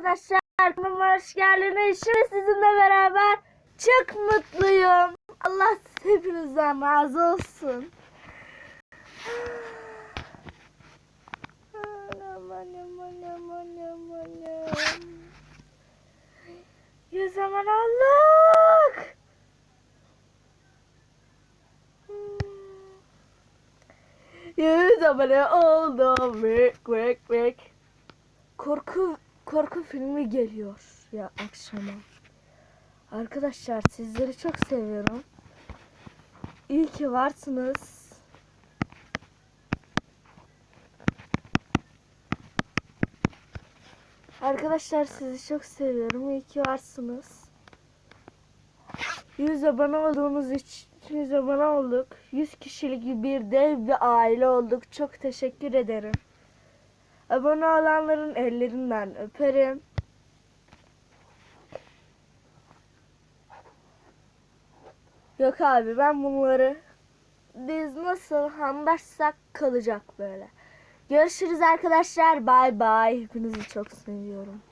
arkadaşlar. Kanalıma hoş geldiniz. Şimdi sizinle beraber çok mutluyum. Allah hepinizden razı olsun. Anam, anam, anam, anam, anam. Yüz aman Allah. Yüz abone oldum. Vek vek vek. Korku korku filmi geliyor ya akşama. Arkadaşlar sizleri çok seviyorum. İyi ki varsınız. Arkadaşlar sizi çok seviyorum. İyi ki varsınız. 100 abone olduğumuz için 100 abone olduk. 100 kişilik bir dev bir aile olduk. Çok teşekkür ederim. Abone olanların ellerinden öperim. Yok abi ben bunları biz nasıl anlaşsak kalacak böyle. Görüşürüz arkadaşlar. Bay bay. Hepinizi çok seviyorum.